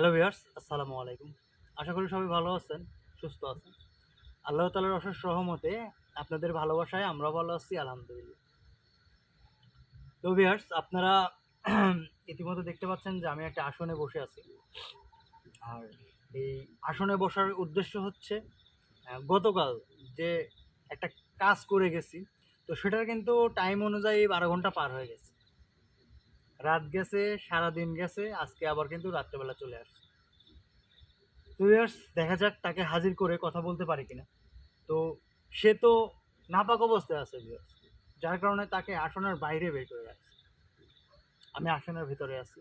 Hello viewers আসসালামু আলাইকুম। আশা করি সবাই ভালো আছেন, সুস্থ আছেন। আল্লাহ তালার অশেষ সহমতে আপনাদের ভালোবাসায় আমরা ভালো আছি, আলহামদুলিল্লাহ। তো ভিয়ার্স আপনারা ইতিমধ্যে দেখতে পাচ্ছেন যে আমি একটা আসনে বসে আছি। আর এই আসনে বসার উদ্দেশ্য হচ্ছে গতকাল যে একটা কাজ করে গেছি, তো সেটার কিন্তু টাইম অনুযায়ী বারো ঘণ্টা পার হয়ে গেছে। রাত গেছে, সারাদিন গেছে, আজকে আবার কিন্তু রাত্রেবেলা চলে আসছে। তো ইয়ার্স, দেখা যাক তাকে হাজির করে কথা বলতে পারি কিনা। তো সে তো নাপাক অবস্থায় আছে viewers। যার কারণে তাকে আসনের বাইরে বের করে রাখছে। আমি আসনের ভিতরে আছি।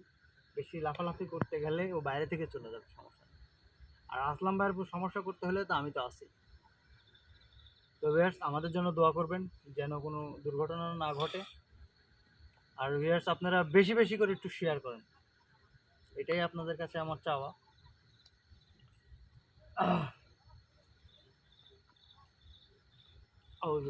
বেশি লাফালাফি করতে গেলে ও বাইরে থেকে চলে যাবে, সমস্যা আর আসলাম ভাইয়ের সমস্যা করতে হলে তো আমি তো আছি। তো ভিউয়ার্স আমাদের জন্য দোয়া করবেন, যেন কোনো দুর্ঘটনা না ঘটে। আর ভিউয়ার্স আপনারা বেশি বেশি করে একটু শেয়ার করেন। এটাই আপনাদের কাছে আমার চাওয়া। আউযু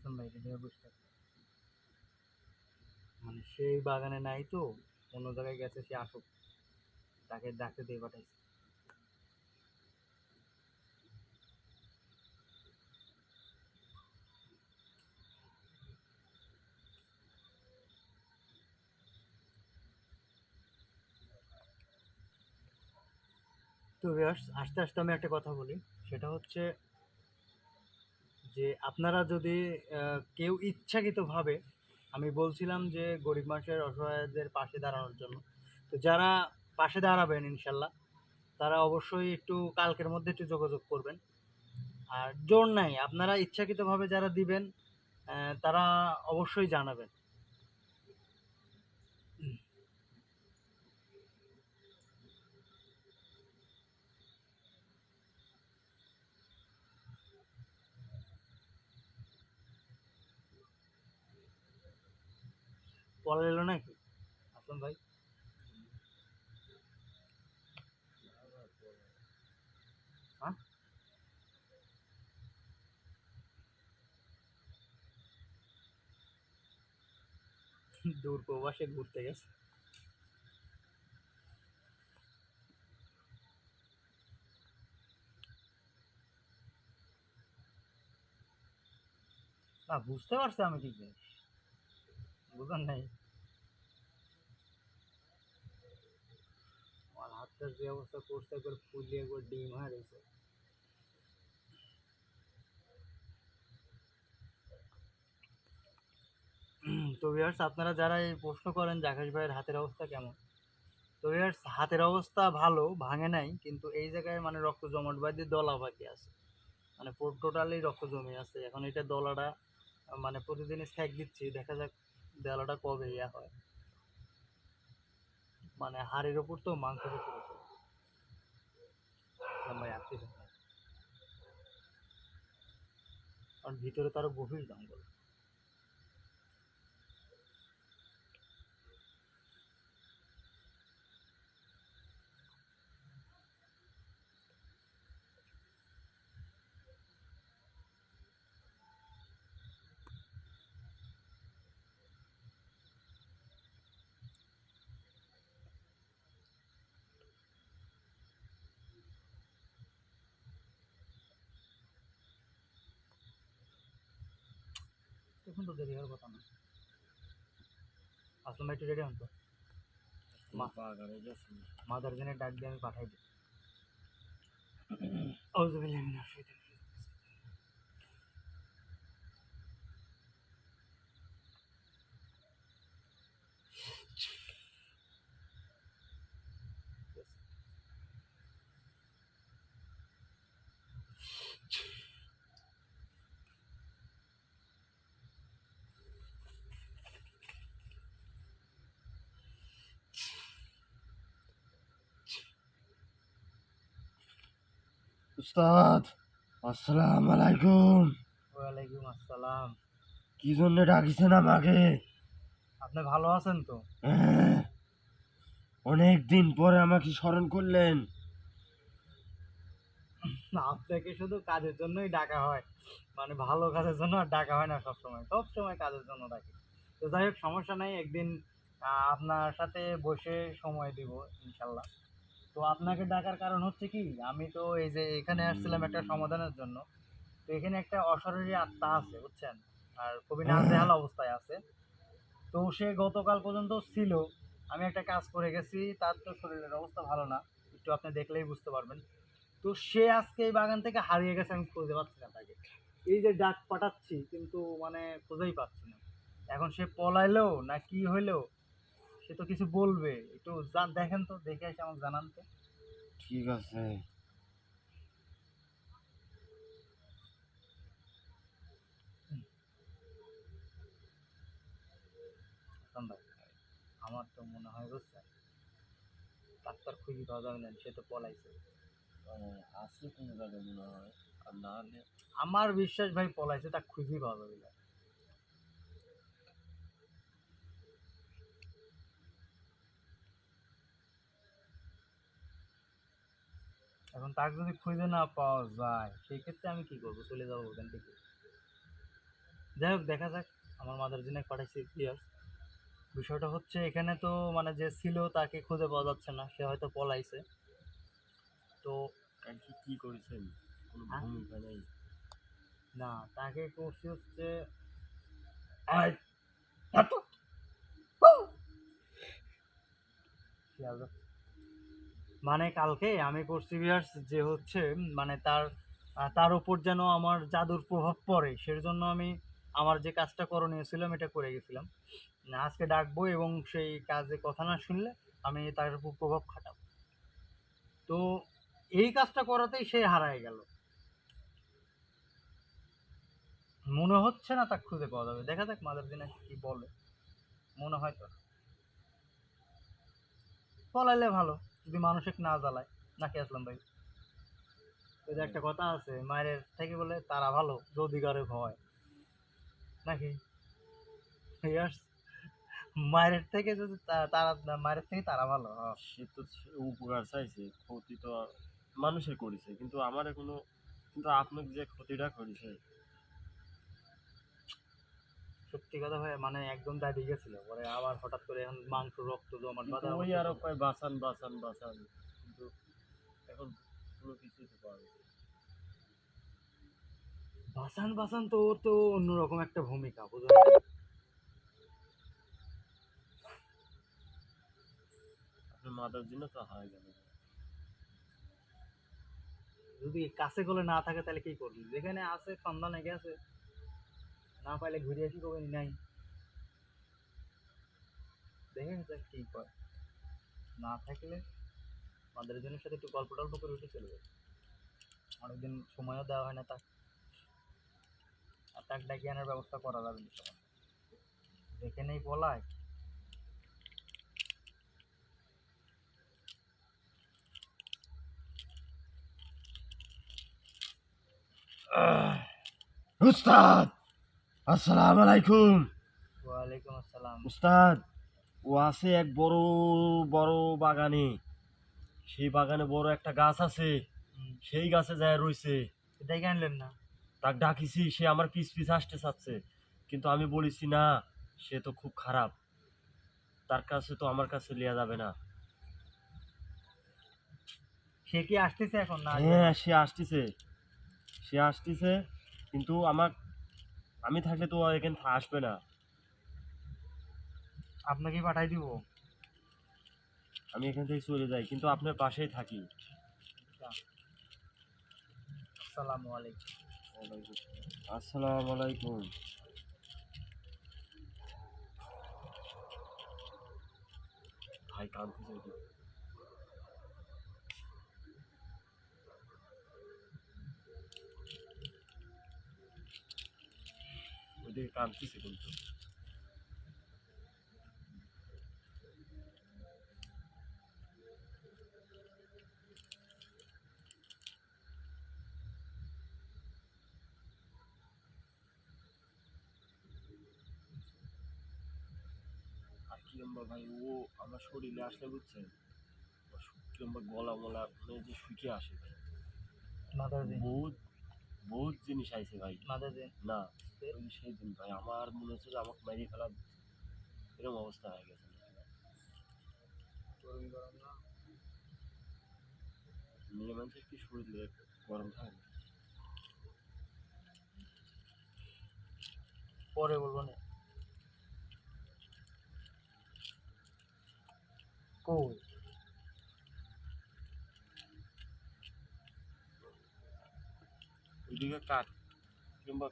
হাসান ভাই, এটা বুঝতে মানে সেই বাগানে নাই তো, অন্য জায়গায় গেছে, সে আসুক। তাকে ডাকতে দিয়ে পাঠাইছে। তো আস্তে আস্তে আমি একটা কথা বলি। সেটা হচ্ছে যে আপনারা যদি কেউ ইচ্ছাকৃতভাবে, আমি বলছিলাম যে গরিব মানুষের অসহায়দের পাশে দাঁড়ানোর জন্য, তো যারা পাশে দাঁড়াবেন ইনশাল্লাহ, তারা অবশ্যই একটু কালকের মধ্যে একটু যোগাযোগ করবেন। আর জোর নাই, আপনারা ইচ্ছাকৃতভাবে যারা দিবেন তারা অবশ্যই জানাবেন। পড়া এলো নাকি? আসুন ভাই? হ্যাঁ? দূর প্রবাসে ঘুরতে গেছে। না, বুঝতে পারছি আমি কি জিনিস। বুঝলেন নাই। আমার যে অবস্থা করছে, একবার ফুলিয়ে একবার ডিম হয়ে তো ভিউয়ার্স আপনারা যারা এই প্রশ্ন করেন জাকাশ ভাইয়ের হাতের অবস্থা কেমন? তো ভিউয়ার্স হাতের অবস্থা ভালো, ভাঙে নাই, কিন্তু এই জায়গায় মানে রক্ত জমাট বাঁধে দলা বাকি আছে। মানে টোটালি রক্ত জমে আছে। এখন এটা দলাটা মানে প্রতিদিনই স্যাক দিচ্ছি, দেখা যাক দলাটা কবে ইয়া হয়। মানে হাড়ের ওপর তো মাংস বেশি বেশি ভাই আপনি দেখেন। কারণ ভিতরে তারও গভীর জঙ্গল এখন তো দেরি হওয়ার কথা না। আসলাম একটু রেডি হন তো। মাদার জেনে ডাক দিয়ে আমি পাঠাই দিই। উস্তাদ আসসালাম আলাইকুম ওয়ালাইকুম আসসালাম। কি জন্য ডাকিছেন আমাকে? আপনি ভালো আছেন তো? অনেক দিন পরে আমাকে স্মরণ করলেন। আপনাকে শুধু কাজের জন্যই ডাকা হয়। মানে ভালো কাজের জন্য আর ডাকা হয় না সবসময়। সবসময় কাজের জন্য ডাকি। তো যাই হোক সমস্যা নাই। একদিন আপনার সাথে বসে সময় দিব ইনশাল্লাহ। তো আপনাকে ডাকার কারণ হচ্ছে কি আমি তো এই যে এখানে আসছিলাম একটা সমাধানের জন্য তো এখানে একটা অশরীরী আত্মা আছে বুঝছেন? আর খুবই নাজেহাল অবস্থায় আছে। তো সে গতকাল পর্যন্ত ছিল আমি একটা কাজ করে গেছি তার তো শরীরের অবস্থা ভালো না একটু আপনি দেখলেই বুঝতে পারবেন। তো সে আজকে এই বাগান থেকে হারিয়ে গেছে আমি খুঁজে পাচ্ছি না তাকে। এই যে ডাক পাঠাচ্ছি কিন্তু মানে খুঁজেই পাচ্ছি না। এখন সে পলাইলো না কি হইল সে তো কিছু বলবে একটু জান- দেখেন তো দেখে এসে আমাকে জানান তো। ঠিক আছে। আমার তো মনে হয় বুঝছেন ডাক্তার খুঁজে পাওয়া যাবে না সে তো পলাইছে। আছে কোনো জায়গায় মনে হয়? আর না হলে আমার বিশ্বাস ভাই পলাইছে তা খুঁজেই পাওয়া যাবে না এখন তাকে যদি খুঁজে না পাওয়া যায় সেই ক্ষেত্রে আমি কি করব? চলে যাব ওখান থেকে। যাই হোক দেখা যাক। আমার মাদার জিনে পাঠাইছি ইয়ার্স। বিষয়টা হচ্ছে এখানে তো মানে যে ছিল তাকে খুঁজে পাওয়া যাচ্ছে না। সে হয়তো পলাইছে। তো কালকে কি করেছেন? কোনো হ্যাঁ? ভূমিকা নেই। না তাকে করছি হচ্ছে আয়, মানে কালকে আমি করছি ভিউয়ার্স যে হচ্ছে মানে তার তার উপর যেন আমার জাদুর প্রভাব পড়ে সের জন্য আমি আমার যে কাজটা করণীয় ছিল আমি এটা করে গেছিলাম। আজকে ডাকবো এবং সেই কাজে কথা না শুনলে আমি তার উপর প্রভাব খাটাবো। তো এই কাজটা করাতেই সে হারায় গেল। মনে হচ্ছে না তা খুঁজে পাওয়া যাবে। দেখা যাক মাদার দিনে কি বলে। মনে হয় তো পলাইলে ভালো। যদি মানুষের না জ্বালায়, নাকি আসলাম ভাই ওই যে একটা কথা আছে, মায়ের থেকে বলে তারা ভালো, যদি গারে ভয় নাকি. মায়ের থেকে যদি তারা, মায়ের থেকে তারা ভালো হ্যাঁ। সে তো উপকার চাইছে, ক্ষতি তো মানুষের করেছে, কিন্তু আমার কোনো, কিন্তু আপনাকে যে ক্ষতিটা করেছে সত্যি কথা ভাই মানে একদম দাঁড়িয়ে গেছিল। পরে আবার হঠাৎ করে এখন মাংস রক্ত জমাট বাঁধা ওই আরও। কয় বাঁচান বাঁচান বাঁচান কিন্তু এখন কোনো কিছুই তো পাওয়া। বাসান বাসান তো ওর তো অন্যরকম একটা ভূমিকা বুঝলেন আপনার মাদার জন্য তো হারাই গেল। যদি কাছে গলে না থাকে তাহলে কি করবি? যেখানে আছে সন্ধানে গেছে। না পাইলে ঘুরে আসি কবে নাই। দেখে যাক কি করে না থাকলে আমাদের জনের সাথে একটু গল্প টল্প করে উঠে চলে যাবে অনেকদিন সময়ও দেওয়া হয় না তাক। আর তাক ডাকি আনার ব্যবস্থা করা যাবে না তখন। যেখানেই বলায়। উস্তাদ! আসসালাম আলাইকুম। ওয়ালাইকুম আসসালাম। উস্তাদ ও আছে এক বড় বড় বাগানে। সেই বাগানে বড় একটা গাছ আছে। সেই গাছে যায় রইছে। এটাই আনলেন না? তাক ডাকিছি সে আমার পিছ পিছ আসতে চাচ্ছে। কিন্তু আমি বলেছি না সে তো খুব খারাপ। তার কাছে তো আমার কাছে লিয়া যাবে না। সে কি আসতেছে এখন না? হ্যাঁ সে আসতেছে। সে আসতেছে কিন্তু আমার আমি থাকলে তো ও এখানে আসবে না। আপনাকে পাঠাই দিব। আমি এখান থেকে চলে যাই কিন্তু আপনার পাশেই থাকি। আসসালামু আলাইকুম। আসসালামু আলাইকুম। ভাই কানতে চাই ওইদিকে কিন্তু। ভাই? ও আমার শরীরে আসলে বুঝছেন ওর শু- কি লম্বা গলা মলা মানে যে শুকিয়ে আসে। ভাই বহুত বহুত জিনিস আইছে ভাই। না সেই দিন ভাই আমার মনে হচ্ছে যে আমাকে মারিয়ে ফেলা এরকম অবস্থা হয়ে গেছে। মেয়ে মানুষের কি শরীরে গরম থাকে? পরে বলব না। কই? ওইদিকে কাট কিংবা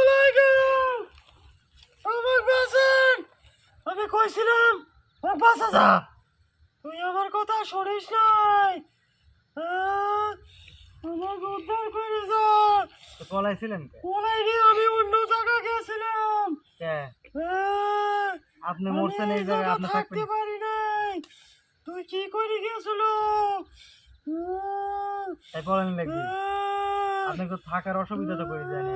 আলাইকুম আমি কইছিলাম তুই আমার কথা শুনিস নাই আহ, আমাকে উদ্ধার করে যা তো পলাইছিলেন ওলাই নিয়ে আমি অন্য জায়গা গেছিলাম। কে? আপনি মরছেন এই জায়গায় আপনি থাকতে পারি নাই। তুই কি করে গেছিল তাই পলাইন লাগবে। আপনি তো থাকার অসুবিধা তো করে জানি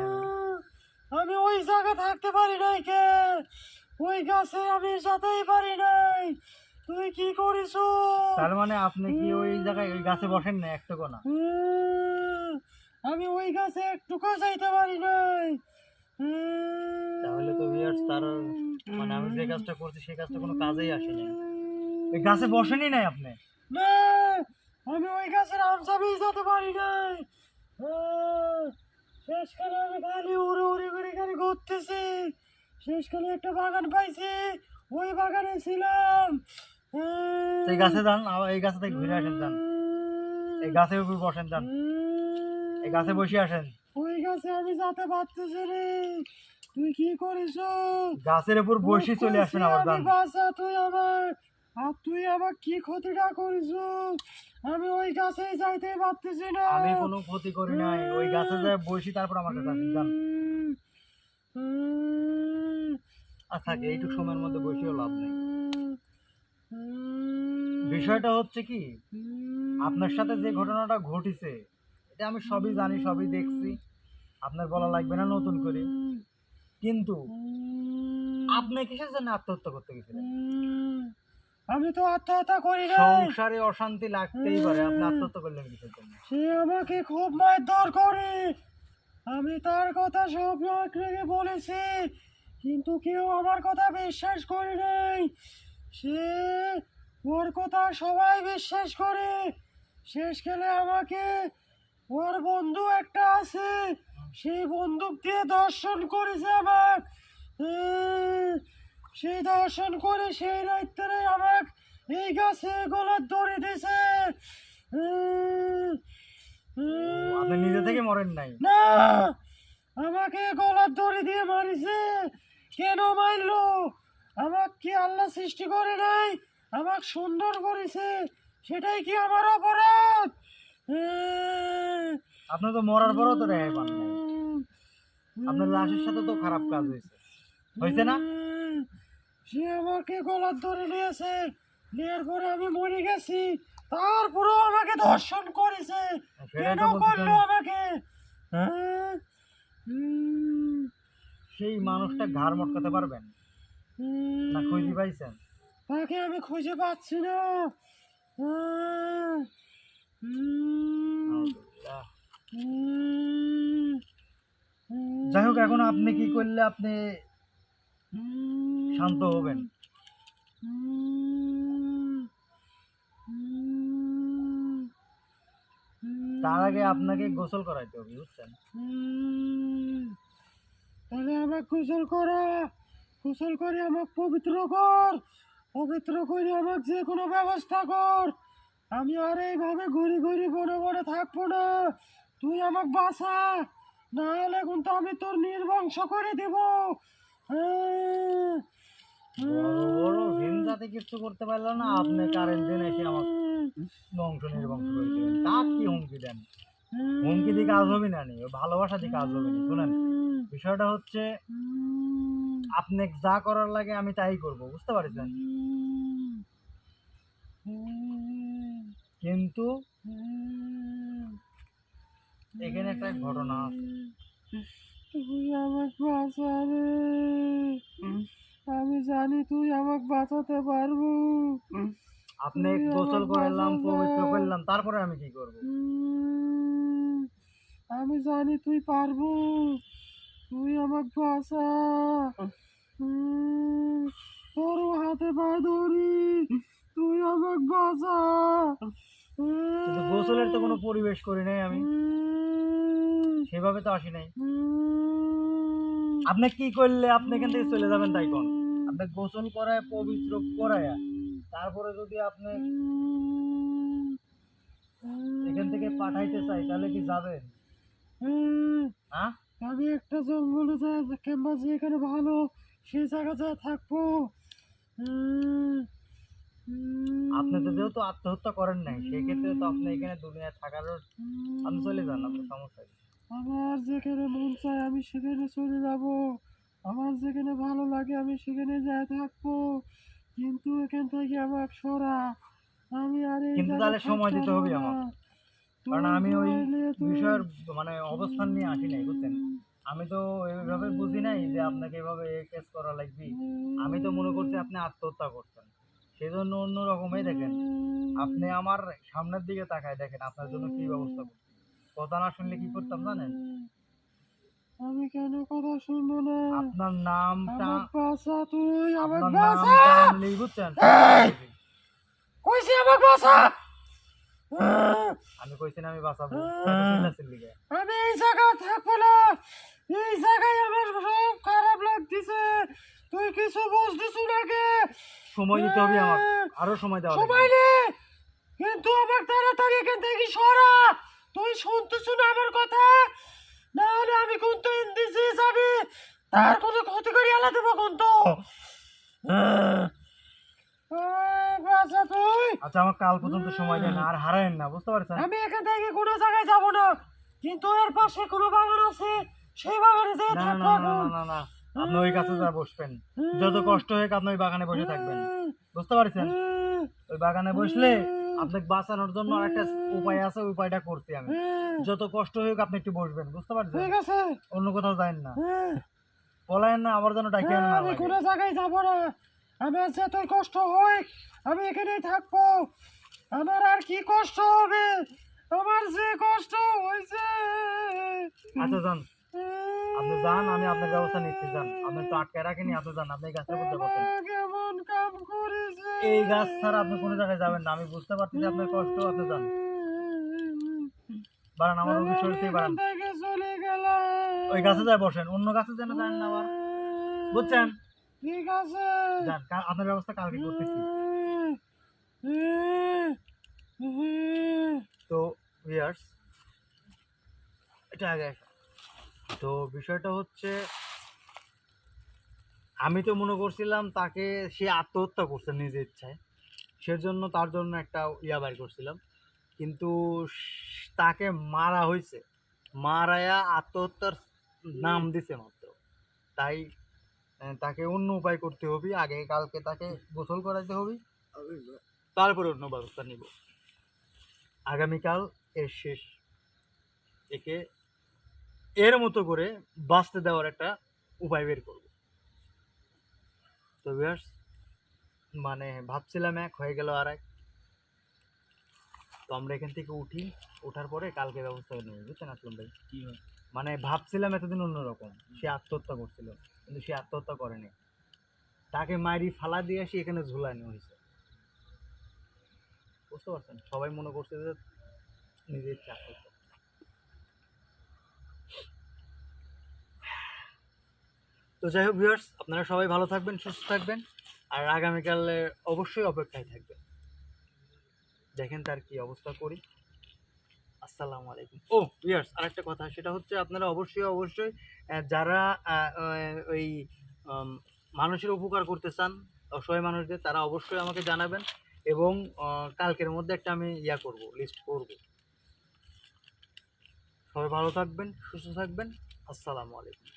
আমি ওই জায়গা থাকতে পারি নাই কে? ওই গাছে আমি যেতেই পারি নাই। তুই কি করিস? তার মানে আপনি কি ওই জায়গায় ওই গাছে বসেন না একটু না আমি ওই গাছে একটুকু যাইতে পারি নাই। তাহলে তো ভিউয়ার্স তার মানে আমি যে কাজটা করছি সেই কাজটা কোনো কাজেই আসেনি ওই গাছে বসেনই নাই আপনি? না আমি ওই গাছের আমসামি যেতে পারি নাই। শেষকালে আমি খালি উড়ে উড়ে করে খালি ঘুরতেছি। শেষকালে একটা বাগান পাইছি ওই বাগানে ছিলাম। এই গাছে যান এই গাছে থেকে ঘুরে আসেন যান। এই গাছের উপর বসেন যান। গাছে বসে আসেন ওই গাছে আমি যেতে পারতেছি রে। তুই কি করিস? গাছের উপর বসে চলে আসেন আবার যান বাসা তুই আমার। আর তুই আমার কি ক্ষতিটা করিস? আমি ওই গাছে যাইতে পারতেছি না। আমি কোনো ক্ষতি করি নাই। ওই গাছে যে বসি তারপর আমার কাছে আসেন যান। থাকে এইটুকু সময়ের মধ্যে বসেও লাভ নেই। বিষয়টা হচ্ছে কি আপনার সাথে যে ঘটনাটা ঘটেছে আমি সবই জানি সবই দেখছি। আপনার বলা লাগবে না নতুন করে। কিন্তু আপনি কিসের জন্য আত্মহত্যা করতে গেছিলেন? আমি তো আত্মহত্যা করি না সংসারে অশান্তি লাগতেই পারে আপনি আত্মহত্যা করলেন কিসের জন্য? সে আমাকে খুব মারধর করে। আমি তার কথা সব রেখে বলেছি কিন্তু কেউ আমার কথা বিশ্বাস করে নাই। সে ওর কথা সবাই বিশ্বাস করে। শেষকালে আমাকে ওর বন্ধু একটা আছে। সেই বন্দুক দিয়ে দর্শন করেছে আমার সেই দর্শন করে সেই রাত্রে আমাকে এই গাছে গলার দড়ি দিছে। আপনি নিজে থেকে মরেন নাই? না আমাকে গলার দড়ি দিয়ে মারিছে। কেন মারলো? আমাকে কি আল্লাহ সৃষ্টি করে নাই? আমাকে সুন্দর করেছে। সেটাই কি আমার অপরাধ? আপনি তো মরার পরও তো রেহাই পান নাই। আপনার লাশের সাথে তো খারাপ কাজ হয়েছে। হয়েছে না? সে আমাকে গলার ধরে নিয়েছে। নেওয়ার পরে আমি মরে গেছি। তারপরেও আমাকে ধর্ষণ করেছে। সেটাই কেন করল আমাকে? হ্যাঁ? সেই মানুষটা ঘাড় মটকাতে পারবেন? না খুঁজে পাইছেন? তাকে আমি খুঁজে পাচ্ছি না। যাই হোক এখন আপনি কি করলে আপনি শান্ত হবেন? তার আগে আপনাকে গোসল করাইতে হবে বুঝছেন? তাহলে আমাকে গোসল করা গোসল করে আমাকে পবিত্র কর পবিত্র করে আমাকে যে কোনো ব্যবস্থা কর। আমি আর এইভাবে ঘুরি ঘুরি বনে বনে থাকব না। তুই আমাকে বাঁচা। না হলে কিন্তু আমি তোর নির্বংশ করে দেব। ভিন কিছু করতে পারল না। আপনি কারেন্ট দিন এসে আমার বংশ নির্বংশ করে দিবেন কাক কি হুমকি দেন? হুমকি দিয়ে কাজ হবে না নি। ভালোবাসা দিয়ে কাজ হবে না। শুনেন বিষয়টা হচ্ছে আপনি যা করার লাগে আমি তাই করব। বুঝতে পারছেন? কিন্তু এখানে একটা ঘটনা আছে। তুই আমাকে বাঁচাবে। আমি জানি তুই আমাকে বাঁচাতে পারব। আপনি গোসল করলাম পবিত্র করলাম তারপরে আমি কি করব? আমি জানি তুই পারব। তুই আমাকে বাঁচা। তোর হাতে পায়ে ধরি। তুই আমাকে বাঁচা। গোসলের তো কোনো পরিবেশ করি নাই আমি। সেভাবে তো আসি নাই। আপনি কি করলে আপনি এখান থেকে চলে যাবেন তাই কোন? আপনি গোসল করায় পবিত্র করায়। তারপরে যদি আপনি এখান থেকে পাঠাইতে চাই তাহলে কি যাবেন? হ্যাঁ? আমি একটা জঙ্গলে যাই কিংবা যেখানে ভালো সেই জায়গা যায় থাকব। আপনি তো যেহেতু আত্মহত্যা করেন নাই সেক্ষেত্রে তো আপনি এখানে দুনিয়ায় থাকার আপনি চলে যান আপনার সমস্যা? আমার যেখানে মন চায় আমি সেখানে চলে যাব। আমার যেখানে ভালো লাগে আমি সেখানে যাই থাকব। কিন্তু এখান থেকে আমার সরা। আমি আর কিন্তু তাহলে সময় দিতে হবে আমার। কারণ আমি ওই বিষয়ের মানে অবস্থান নিয়ে আসি নাই বুঝছেন? আমি তো এইভাবে বুঝি নাই যে আপনাকে এভাবে কেস করা লাগবে। আমি তো মনে করছি আপনি আত্মহত্যা করছেন। সেই জন্য অন্য রকমই দেখেন। আপনি আমার সামনের দিকে তাকায় দেখেন আপনার জন্য কি ব্যবস্থা করছি। কথা না শুনলে কি করতাম জানেন? আমি কেন কথা শুনব না? আপনার নামটা বাসা তুই আমার বাসা! আনলেই বুঝছেন কইছি আমার বাসা! আমি কইছি না আমি বাঁচাবো আমি এই জায়গায় থাকব না। এই জায়গায় আমার সব খারাপ লাগতেছে। তুই কিছু বুঝতেছ নাকি? সময় দিতে হবে আমার। আরও সময় দেওয়া সময় নে। কিন্তু আমার তাড়াতাড়ি এখান থেকে সরা। তুই শুনতেছ না আমার কথা? না হলে আমি কিন্তু ইন্দিসে যাবি। তার কোনো ক্ষতি করে আলা দেবো কিন্তু। এই, বাছা তুই। আচ্ছা আমার কাল পর্যন্ত সময় দেন আর হারায়েন না বুঝতে পারছেন? আমি এখান থেকে কোনো জায়গায় যাব না। কিন্তু এর পাশে কোনো বাগান আছে। সেই বাগানে যেয়ে থাকব না না না। আপনি ওই কাছে যা বসবেন। যত কষ্ট হোক আপনি ওই বাগানে বসে থাকবেন। বুঝতে পারছেন? ওই বাগানে বসলে আপনাকে বাঁচানোর জন্য আরেকটা উপায় আছে উপায়টা করছি আমি। যত কষ্ট হোক আপনি একটু বসবেন বুঝতে পারছেন? অন্য কোথাও যায়েন না। পলায়েন না আবার যেন ডাকিয়ে হ্যাঁ, না আমি কোনো জায়গায় যাব না। আমার যতই কষ্ট হয় আমি এখানেই থাকব। আমার আর কি কষ্ট হবে? আমার যে কষ্ট হয়েছে আচ্ছা যান। আপনি যান, আমি আপনার ব্যবস্থা নিচ্ছি, যান। আপনি তো আটকে রাখেনি, আপনি যান, আপনি গাছের মধ্যে বসেন। কেমন কাম করেছে এই গাছ ছাড়া আপনি কোনো জায়গায় যাবেন না, আমি বুঝতে পারছি যে আপনার কষ্ট, আপনি যান। বাড়ান, আমার আমি অফিস থেকে বাড়ান। ওই গাছে যায় বসেন, অন্য গাছে যেন যান না আবার। বুঝছেন? ঠিক আছে যান আপনার ব্যবস্থা কালকে করতেছি। তো ভিয়ার্স এটা আগে। তো বিষয়টা হচ্ছে, আমি তো মনে করছিলাম তাকে সে আত্মহত্যা করছে নিজের ইচ্ছায়। সেজন্য তার জন্য একটা ইয়া বাইর করছিলাম। কিন্তু তাকে মারা হয়েছে। মারায়া আত্মহত্যার নাম দিছে মাত্র। তাই তাকে অন্য উপায় করতে হবে। আগে কালকে তাকে গোসল করাতে হবে। তারপরে অন্য ব্যবস্থা নিব। আগামীকাল এর শেষ একে এর মতো করে বাঁচতে দেওয়ার একটা উপায় বের করব। তো ভিউয়ার্স মানে ভাবছিলাম এক হয়ে গেল আর এক তো আমরা এখান থেকে উঠি ওঠার পরে কালকে ব্যবস্থা করে নেবে বুঝছেন আসলাম ভাই? কি হয়? মানে ভাবছিলাম এতদিন অন্যরকম সে আত্মহত্যা করছিল কিন্তু সে আত্মহত্যা করেনি। তাকে মারি ফালা দিয়ে আসি এখানে ঝুলানো হয়েছে। বুঝতে পারছেন? সবাই মনে করছে যে নিজের ইচ্ছা তো যাই হোক ভিউয়ার্স আপনারা সবাই ভালো থাকবেন, সুস্থ থাকবেন, আর আগামীকালে অবশ্যই অপেক্ষায় থাকবেন। দেখেন তার কি অবস্থা করি। আসসালামু আলাইকুম। ও ইয়ার্স আরেকটা কথা, সেটা হচ্ছে আপনারা অবশ্যই অবশ্যই যারা ওই মানুষের উপকার করতে চান, অসহায় মানুষদের, তারা অবশ্যই আমাকে জানাবেন এবং কালকের মধ্যে একটা আমি ইয়া করব লিস্ট করব। সবাই ভালো থাকবেন, সুস্থ থাকবেন। আসসালামু আলাইকুম।